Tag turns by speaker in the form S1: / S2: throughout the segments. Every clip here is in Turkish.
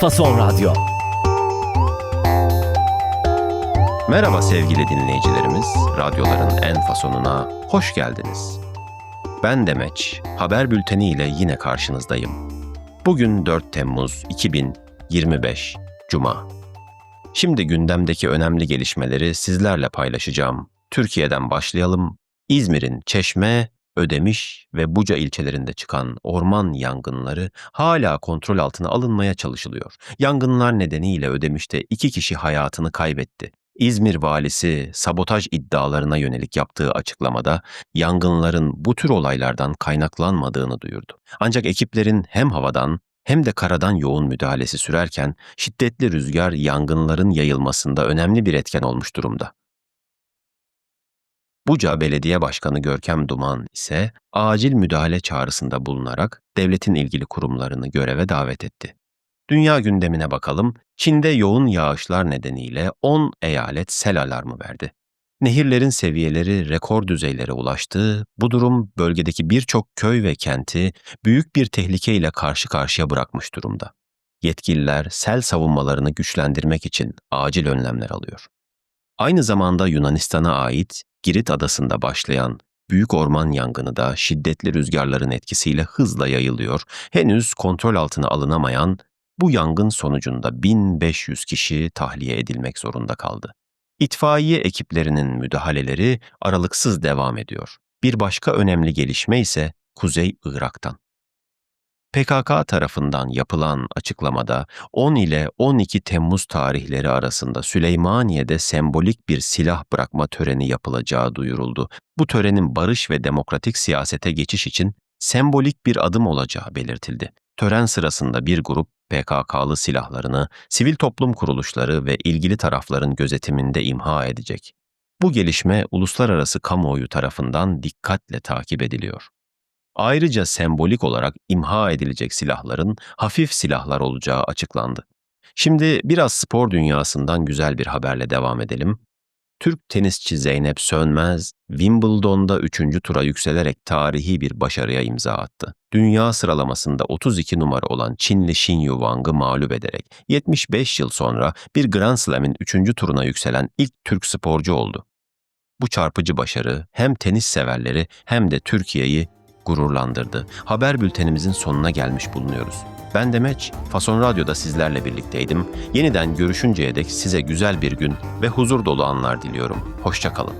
S1: Fason Radyo.
S2: Merhaba sevgili dinleyicilerimiz, radyoların en fasonuna hoş geldiniz. Ben Demeç, haber bülteni ile yine karşınızdayım. Bugün 4 Temmuz 2025, Cuma. Şimdi gündemdeki önemli gelişmeleri sizlerle paylaşacağım. Türkiye'den başlayalım. İzmir'in Çeşme, Ödemiş ve Buca ilçelerinde çıkan orman yangınları hala kontrol altına alınmaya çalışılıyor. Yangınlar nedeniyle Ödemiş'te iki kişi hayatını kaybetti. İzmir valisi sabotaj iddialarına yönelik yaptığı açıklamada yangınların bu tür olaylardan kaynaklanmadığını duyurdu. Ancak ekiplerin hem havadan hem de karadan yoğun müdahalesi sürerken şiddetli rüzgar yangınların yayılmasında önemli bir etken olmuş durumda. Buca Belediye Başkanı Görkem Duman ise acil müdahale çağrısında bulunarak devletin ilgili kurumlarını göreve davet etti. Dünya gündemine bakalım. Çin'de yoğun yağışlar nedeniyle 10 eyalet sel alarmı verdi. Nehirlerin seviyeleri rekor düzeylere ulaştı. Bu durum bölgedeki birçok köy ve kenti büyük bir tehlikeyle karşı karşıya bırakmış durumda. Yetkililer sel savunmalarını güçlendirmek için acil önlemler alıyor. Aynı zamanda Yunanistan'a ait Girit adasında başlayan büyük orman yangını da şiddetli rüzgarların etkisiyle hızla yayılıyor. Henüz kontrol altına alınamayan bu yangın sonucunda 1500 kişi tahliye edilmek zorunda kaldı. İtfaiye ekiplerinin müdahaleleri aralıksız devam ediyor. Bir başka önemli gelişme ise Kuzey Irak'tan. PKK tarafından yapılan açıklamada 10 ile 12 Temmuz tarihleri arasında Süleymaniye'de sembolik bir silah bırakma töreni yapılacağı duyuruldu. Bu törenin barış ve demokratik siyasete geçiş için sembolik bir adım olacağı belirtildi. Tören sırasında bir grup PKK'lı silahlarını sivil toplum kuruluşları ve ilgili tarafların gözetiminde imha edecek. Bu gelişme uluslararası kamuoyu tarafından dikkatle takip ediliyor. Ayrıca sembolik olarak imha edilecek silahların hafif silahlar olacağı açıklandı. Şimdi biraz spor dünyasından güzel bir haberle devam edelim. Türk tenisçi Zeynep Sönmez, Wimbledon'da 3. tura yükselerek tarihi bir başarıya imza attı. Dünya sıralamasında 32 numara olan Çinli Xin Yuwang'ı mağlup ederek 75 yıl sonra bir Grand Slam'in 3. turuna yükselen ilk Türk sporcu oldu. Bu çarpıcı başarı hem tenis severleri hem de Türkiye'yi gururlandırdı. Haber bültenimizin sonuna gelmiş bulunuyoruz. Ben Demeç, Fason Radyo'da sizlerle birlikteydim. Yeniden görüşünceye dek size güzel bir gün ve huzur dolu anlar diliyorum. Hoşçakalın.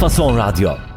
S1: Fason Radyo.